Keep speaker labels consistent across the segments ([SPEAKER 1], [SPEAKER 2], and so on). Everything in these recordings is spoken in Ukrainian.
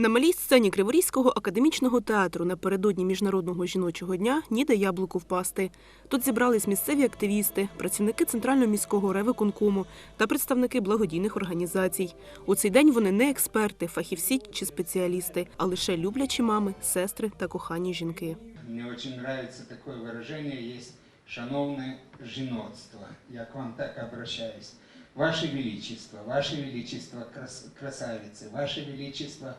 [SPEAKER 1] На малій сцені Криворізького академічного театру напередодні міжнародного жіночого дня ніде яблуку впасти. Тут зібрались місцеві активісти, працівники центрального міського ревиконкому та представники благодійних організацій. У цей день вони не експерти, фахівці чи спеціалісти, а лише люблячі мами, сестри та кохані жінки.
[SPEAKER 2] Мне очень нравится такое выражение, есть «шановне жіноцтво». Я к вам так обращаюсь. Ваше Величество, Ваше Величество крас- Ваше Величество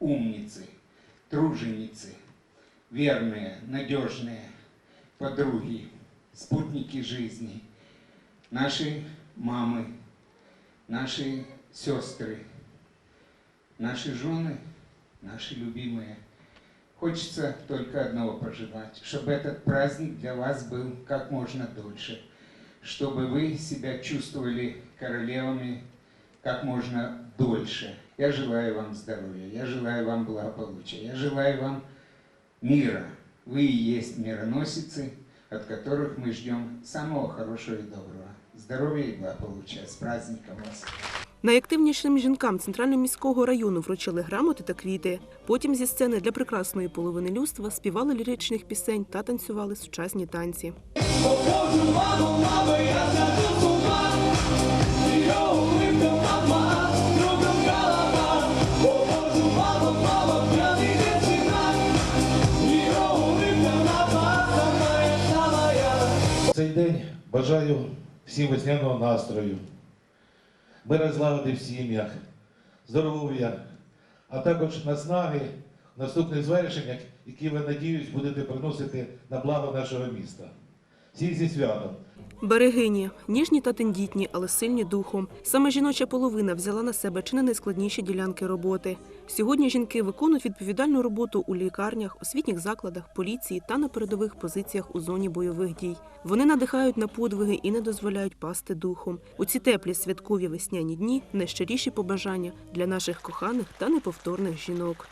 [SPEAKER 2] умницы, труженицы, верные, надежные подруги, спутники жизни, наши мамы, наши сестры, наши жены, наши любимые – Хочется только одного пожелать, чтобы этот праздник для вас был как можно дольше, чтобы вы себя чувствовали королевами как можно дольше. Я желаю вам здоровья, я желаю вам благополучия, я желаю вам мира. Вы и есть мироносицы, от которых мы ждем самого хорошего и доброго. Здоровья и благополучия. С праздником вас!
[SPEAKER 1] Найактивнішим жінкам центрального міського району вручили грамоти та квіти. Потім зі сцени для прекрасної половини людства співали ліричних пісень та танцювали сучасні танці.
[SPEAKER 3] Цей день бажаю всім весняного настрою, мира злагоди в сім'ях, здоров'я, а також наснаги в наступних звершеннях, які ви надіюсь будете приносити на благо нашого міста. Всіх зі святом!
[SPEAKER 1] Берегині ніжні та тендітні, але сильні духом. Саме жіноча половина взяла на себе чи не найскладніші ділянки роботи. Сьогодні жінки виконують відповідальну роботу у лікарнях, освітніх закладах, поліції та на передових позиціях у зоні бойових дій. Вони надихають на подвиги і не дозволяють пасти духом. У ці теплі святкові весняні дні найщиріші побажання для наших коханих та неповторних жінок.